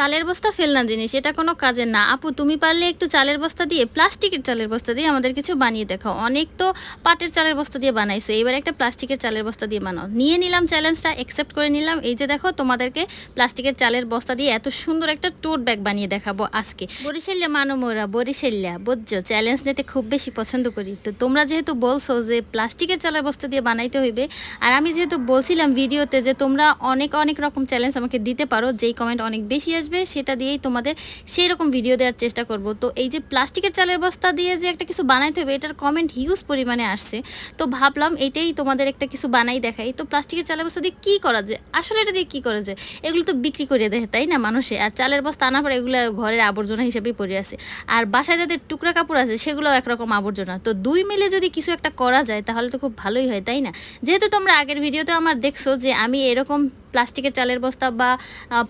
চালের বস্তা ফেলনা জিনিস, এটা কোনো কাজের না। আপু, তুমি পারলে একটু চালের বস্তা দিয়ে, প্লাস্টিকের চালের বস্তা দিয়ে আমাদের কিছু বানিয়ে দেখাও। অনেক তো পাটের চালের বস্তা দিয়ে বানাইছো, এবার একটা প্লাস্টিকের চালের বস্তা দিয়ে বানাও। নিয়ে নিলাম চ্যালেঞ্জটা অ্যাকসেপ্ট করে নিলাম। এই যে দেখো, তোমাদেরকে প্লাস্টিকের চালের বস্তা দিয়ে এত সুন্দর একটা টোট ব্যাগ বানিয়ে দেখাবো আজকে। বরিশাল্যা মানো মোরা, বরিশাল্যা বুঝছ চ্যালেঞ্জ নিতে খুব বেশি পছন্দ করি। তো তোমরা যেহেতু বলছো যে প্লাস্টিকের চালের বস্তা দিয়ে বানাইতে হইবে, আর আমি যেহেতু বলছিলাম ভিডিওতে যে তোমরা অনেক অনেক রকম চ্যালেঞ্জ আমাকে দিতে পারো, যেই কমেন্ট অনেক বেশি আসবে, সেটা দিয়েই তোমাদের সেই রকম ভিডিও দেওয়ার চেষ্টা করব। তো এই যে প্লাস্টিকের চালের বস্তা দিয়ে যে একটা কিছু বানাইতে হবে, এটার কমেন্ট হিউজ পরিমাণে আসছে। তো ভাবলাম এটাই তোমাদের একটা কিছু বানাই দেখাই। তো প্লাস্টিকের চালের বস্তা দিয়ে কী করা যায়? আসলে এটা দিয়ে কী করা যায়? এগুলো তো বিক্রি করে দেয়, তাই না, মানুষে? আর চালের বস্তা আনার পর এগুলো ঘরের আবর্জনা হিসেবেই পড়ে আছে। আর বাসায় যাদের টুকরা কাপড় আছে সেগুলো একরকম আবর্জনা। তো দুই মিলে যদি কিছু একটা করা যায়, তাহলে তো খুব ভালোই হয়, তাই না? যেহেতু তোমরা আগের ভিডিওতে আমার দেখছ যে আমি এরকম প্লাস্টিকের চালের বস্তা বা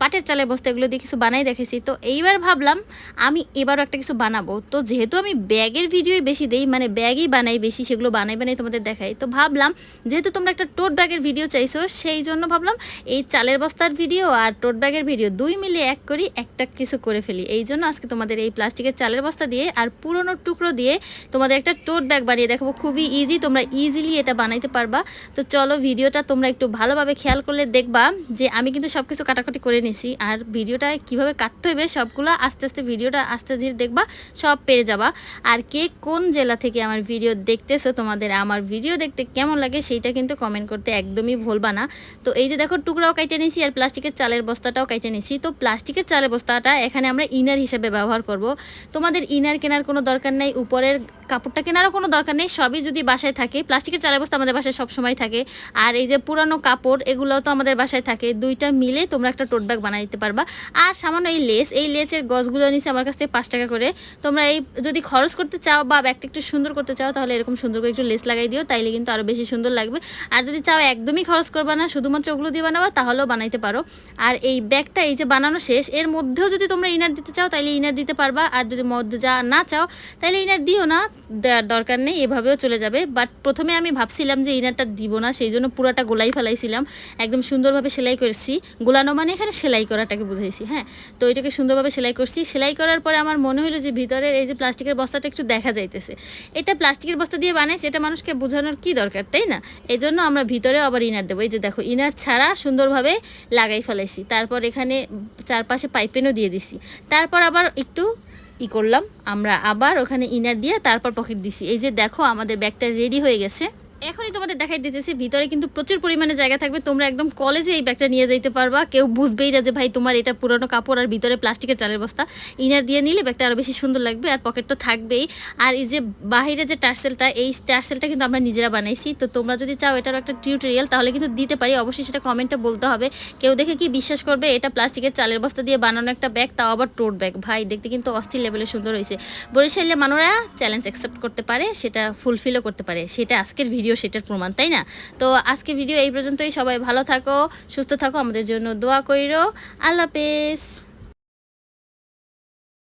পাটের চালের বস্তা এগুলো দিয়ে কিছু বানাই দেখেছি। তো এইবার ভাবলাম আমি এবারও একটা কিছু বানাবো। তো যেহেতু আমি ব্যাগের ভিডিওই বেশি দেই মানে ব্যাগই বানাই বেশি, সেগুলো বানাই বানাই তোমাদের দেখাই। তো ভাবলাম যেহেতু তোমরা একটা টোট ব্যাগের ভিডিও চাইছো, সেই জন্য ভাবলাম এই চালের বস্তার ভিডিও আর টোট ব্যাগের ভিডিও দুই মিলে এক করি, একটা কিছু করে ফেলি। এই জন্য আজকে তোমাদের এই প্লাস্টিকের চালের বস্তা দিয়ে আর পুরনো টুকরো দিয়ে তোমাদের একটা টোট ব্যাগ বানিয়ে দেখাবো। খুবই ইজি তোমরা ইজিলি এটা বানাইতে পারবা। তো চলো ভিডিওটা তোমরা একটু ভালোভাবে খেয়াল করলে দেখবা। যে আমি কিন্তু সব কিছু কাটাকাটি করে নিছি। আর ভিডিওটা কীভাবে কাটতে হবে সবগুলো আস্তে আস্তে ভিডিওটা আস্তে ধীরে দেখবা, সব পেরে যাবা। আর কে কোন জেলা থেকে আমার ভিডিও দেখতেছো, তোমাদের আমার ভিডিও দেখতে কেমন লাগে সেইটা কিন্তু কমেন্ট করতে একদমই ভুলবা না। তো এই যে দেখো, টুকরাও কাইটে নিছি আর প্লাস্টিকের চালের বস্তাটাও কাইটে নিছি। তো প্লাস্টিকের চালের বস্তাটা এখানে আমরা ইনার হিসেবে ব্যবহার করব। তোমাদের ইনার কেনার কোনো দরকার নেই, উপরের কাপড়টা কেনারও কোনো দরকার নেই, সবই যদি বাসায় থাকে, প্লাস্টিকের চালের বস্তা আমাদের বাসায় সবসময় থাকে। আর এই যে পুরানো কাপড়, এগুলোও তো আমাদের বাসায় থাকে, দুইটা মিলে তোমরা একটা টোট ব্যাগ বানাই দিতে পারবা। আর সামান্য এই লেস, এই লেসের গছগুলো নিচে আমার কাছ থেকে পাঁচ টাকা করে। তোমরা এই যদি খরচ করতে চাও বা ব্যাগটা একটু সুন্দর করতে চাও, তাহলে এরকম সুন্দর করে একটু লেস লাগাই দিও, তাইলে কিন্তু আরও বেশি সুন্দর লাগবে। আর যদি চাও একদমই খরচ করবা না, শুধুমাত্র ওগুলো দিয়ে বানাবা, তাহলেও বানাইতে পারো। আর এই ব্যাগটা এই যে বানানো শেষ, এর মধ্যেও যদি তোমরা ইনার দিতে চাও তাহলে ইনার দিতে পারবা। আর যদি মধ্যে যা না চাও তাহলে ইনার দিও না দরকার নেই, এভাবেও চলে যাবে। বাট প্রথমে আমি ভাবছিলাম যে ইনারটা দিব না, সেই জন্য পুরাটা গোলাই ফেলাইছিলাম। একদম সুন্দরভাবে সেলাই করেছি। গোলানো মানে এখানে সেলাই করাটাকে বুঝাইছি হ্যাঁ? তো এটাকে সুন্দরভাবে সেলাই করছি। সেলাই করার পরে আমার মনে হলো যে ভিতরের এই যে প্লাস্টিকের বস্তাটা একটু দেখা যাইতেছে। এটা প্লাস্টিকের বস্তা দিয়ে বানাইছে, এটা মানুষকে বোঝানোর কি দরকার, তাই না? এই জন্য আমরা ভিতরে আবার ইনার দেবো। এই যে দেখো, ইনার ছাড়া সুন্দরভাবে লাগাই ফেলাইছি। তারপর এখানে চারপাশে পাইপেনও দিয়ে দিছি। তারপর আবার একটু ই করলাম, আমরা আবার ওখানে ইনার দিয়ে তারপর পকেট দিছি। এই যে দেখো, আমাদের ব্যাগটা রেডি হয়ে গেছে। এখনই তোমাদের দেখাই দিতেছি ভিতরে কিন্তু প্রচুর পরিমাণে জায়গা থাকবে। তোমরা একদম কলেজে এই ব্যাগটা নিয়ে যাইতে পারবা। কেউ বুঝবেই না যে ভাই তোমার এটা পুরনো কাপড় আর ভিতরে প্লাস্টিকের চালের বস্তা। ইনার দিয়ে নিলে ব্যাগটা আরও বেশি সুন্দর লাগবে আর পকেট তো থাকবেই। আর এই যে বাহিরে যে টার্সেলটা, এই টার্সেলটা কিন্তু আমরা নিজেরা বানাইছি। তো তোমরা যদি চাও এটারও একটা টিউটোরিয়াল তাহলে কিন্তু দিতে পারি। অবশ্যই সেটা কমেন্টে বলতে হবে। কেউ দেখে কি বিশ্বাস করবে, এটা প্লাস্টিকের চালের বস্তা দিয়ে বানানো একটা ব্যাগ, তাও আবার টোট ব্যাগ। ভাই, দেখতে কিন্তু অস্থির লেভেলে সুন্দর হয়েছে। বরিশালে মানুষরা চ্যালেঞ্জ অ্যাকসেপ্ট করতে পারে, সেটা ফুলফিলও করতে পারে। সেটা আজকের ভিডিও সেটার প্রমাণ, তাই না? তো আজকে ভিডিও এই পর্যন্তই। সবাই ভালো থাকো, সুস্থ থাকো, আমাদের জন্য দোয়া করিরো আল্লাহ হাফেজ।